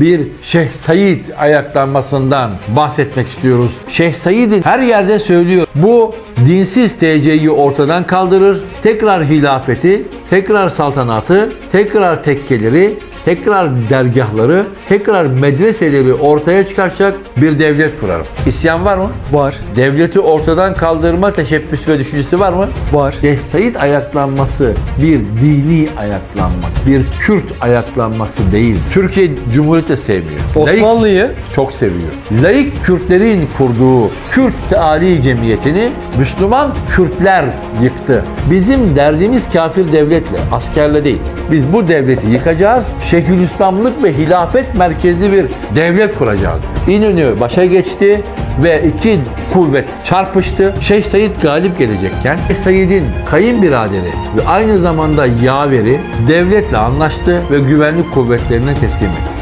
bir Şeyh Said ayaklanmasından bahsetmek istiyoruz. Şeyh Said'in her yerde söylüyor. Bu dinsiz TC'yi ortadan kaldırır. Tekrar hilafeti, tekrar saltanatı, tekrar tekkeleri, tekrar dergahları, tekrar medreseleri ortaya çıkaracak bir devlet kurarım. İsyan var mı? Var. Devleti ortadan kaldırma teşebbüsü ve düşüncesi var mı? Var. Şeyh Said ayaklanması bir dini ayaklanmak, bir Kürt ayaklanması değil. Türkiye Cumhuriyeti de sevmiyor. Osmanlı'yı çok seviyor. Laik Kürtlerin kurduğu Kürt Teali Cemiyeti'ni Müslüman Kürtler yıktı. Bizim derdimiz kafir devletle, askerle değil. Biz bu devleti yıkacağız. Şekülislamlık ve hilafet merkezli bir devlet kuracağız. İnönü başa geçti ve iki kuvvet çarpıştı. Şeyh Said galip gelecekken Şeyh Said'in kayınbiraderi ve aynı zamanda yaveri devletle anlaştı ve güvenlik kuvvetlerine teslim etti.